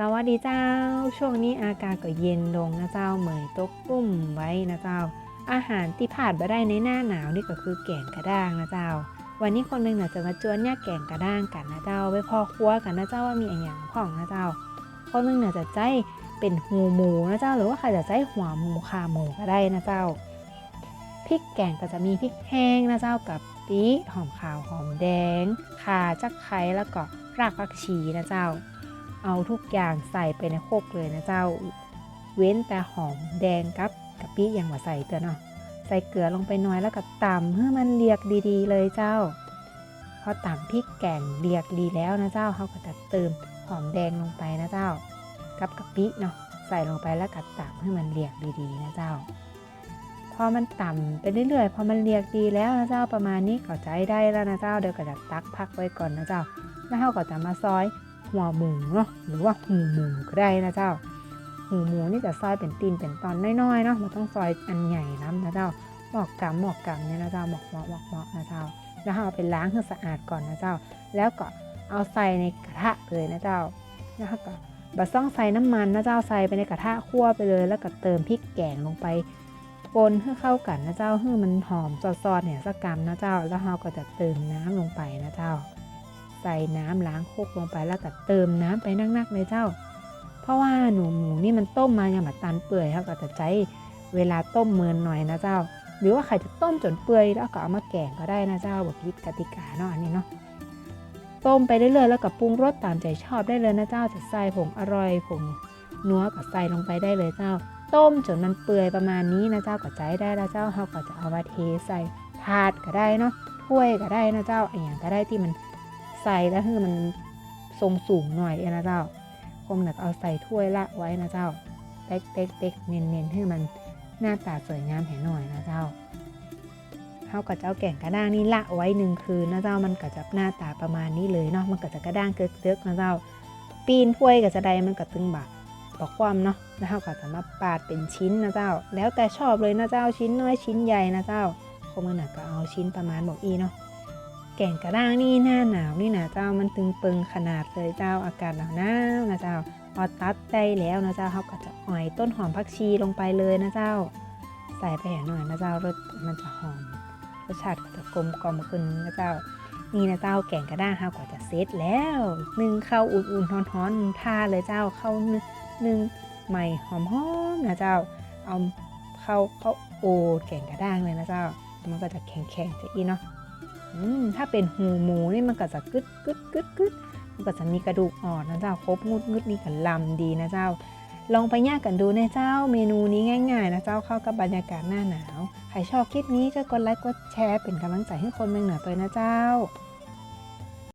สวัสดีเจ้า ช่วงนี้อากาศก็เย็นลงนะเจ้าเหมยตกกุ้มไว้นะเจ้า อาหารที่ผ่านมาได้ในหน้าหนาวนี่ก็คือแกงกระด้างนะเจ้า วันนี้คนหนึ่งน่ะจะมาจวนเนี่ยแกงกระด้างกันนะเจ้าไว้พอครัวกันนะเจ้าว่ามีอะไรอย่างพ่องนะเจ้า คนหนึ่งน่ะจะใจเป็นหูหมูนะเจ้าหรือว่าใครจะใจหัวหมูขาหมูก็ได้นะเจ้าพริกแกงก็จะมีพริกแห้งนะเจ้ากับปีหอมขาวหอมแดงข่าจักไคร้แล้วก็รากผักชีนะเจ้า เอาทุกอย่างใส่ไปในโคกเลยนะเจ้า เว้นแต่หอมแดงกับกะปิอย่างว่าใส่เตอเนาะใส่เกลือลงไปน่อยแล้วก็ตำให้มันเรียกดีๆ เลยเจ้า พอตำพริกแกงเรียกดีแล้วนะเจ้าเขาก็จะเติมหอมแดงลงไปนะเจ้า กับกะปิเนาะใส่ลงไปแล้วก็ตำให้มันเรียกดีๆนะเจ้า พอมันต่ำไปเรื่อยๆ พอมันเรียกดีแล้วนะเจ้าประมาณนี้ก็ใจได้แล้วนะเจ้าเดี๋ยวก็จะตักพักไว้ก่อนนะเจ้าแล้วเราก็จะมาซอย หัวหมูเนาะหรือว่าหูหมูก็ได้นะเจ้า หูหมูนี่จะซอยเป็นตีนเป็นตอนน้อยๆเนาะมันต้องซอยอันใหญ่น้ำนะเจ้าหมอกกำหมอกกำเนี่ยนะเจ้าหมอกหมอกหมอกหมอกนะเจ้า แล้วเอาไปล้างให้สะอาดก่อนนะเจ้า แล้วก็เอาใส่ในกระทะเลยนะเจ้าแล้วก็บะซ่องใส่น้ำมันนะเจ้าใส่ไปในกระทะคั่วไปเลย แล้วก็เติมพริกแกงลงไปปนให้เข้ากันนะเจ้าให้มันหอมซอสๆเนี่ยสักกำนะเจ้า แล้วเราก็จะเติมน้ำลงไปนะเจ้า ใส่น้ำล้างโคกลงไปแล้วก็เติมน้ำไปนักๆเลยเจ้า เพราะว่าหนูหมูนี่มันต้มมาอย่างแบบตันเปื่อยเขาก็จะใช้เวลาต้มเมินหน่อยนะเจ้า หรือว่าใครจะต้มจนเปื่อยแล้วก็เอามาแกงก็ได้นะเจ้าแบบพิษกติกาเนาะอันนี้เนาะต้มไปเรื่อยๆแล้วก็ปรุงรสตามใจชอบได้เลยนะเจ้าจะใส่ผงอร่อยผงนัวก็ใส่ลงไปได้เลยเจ้า ต้มจนมันเปื่อยประมาณนี้นะเจ้าก็ใจได้แล้วเจ้าเขาก็จะเอามาเทใส่ถาดก็ได้เนาะถ้วยก็ได้นะเจ้าอย่างก็ได้ที่มัน ใส่แล้วคือมันทรงสูงหน่อยนะเจ้าคมหนักเอาใส่ถ้วยละไว้นะเจ้าเต็กเต็กเต็กเนียนเนียนให้มันหน้าตาสวยงามแห่หน่อยนะเจ้าเท่ากับเจ้าแก่งกระด้างนี่ละไว้หนึ่งคืนนะเจ้ามันก็จะหน้าตาประมาณนี้เลยเนาะมันก็จะกระด้างเกิกเกิกนะเจ้า ปีนถ้วยก็จะได้มันก็ตึงบากบอกความเนาะแล้วเราก็จะมาปาดเป็นชิ้นนะเจ้า แล้วแต่ชอบเลยนะเจ้าชิ้นน้อยชิ้นใหญ่นะเจ้าคมหนักก็เอาชิ้นประมาณบอกอีเนาะ แก่งกระด้างนี่หน้าหนาวนี่นะเจ้ามันตึงเปิงขนาดเลยเจ้าอากาศหนาวหนาวนะเจ้าพอตัดได้แล้วนะเจ้าเขาก็จะอ่อยต้นหอมผักชีลงไปเลยนะเจ้า ใส่ไปหน่อยนะเจ้ารสมันจะหอมรสชาติก็จะกลมกล่อมขึ้นนะเจ้านี่นะเจ้าแก่งกระด้างเขาก็จะเซตแล้วนึ่งข้าวอุ่นๆร้อนๆทาเลยเจ้าเข้านึ่งนึ่งใหม่หอมๆนะเจ้า เอาเข้าเข้าโอดแก่งกระด้างเลยนะเจ้ามันก็จะแข็งๆจะอีเนาะ ถ้าเป็นหูหมูนี่มันก็จะกึดกึดกึดกึดมันก็จะมีกระดูกอ่อนนะเจ้าครบงุดงุดนี่กันลำดีนะเจ้า ลองไปย่างกันดูนะเจ้า เมนูนี้ง่ายๆนะเจ้าเข้ากับบรรยากาศหน้าหนาว ใครชอบคลิปนี้ก็กดไลค์กดแชร์เป็นกำลังใจให้คนเมืองเหนือตัวนะเจ้า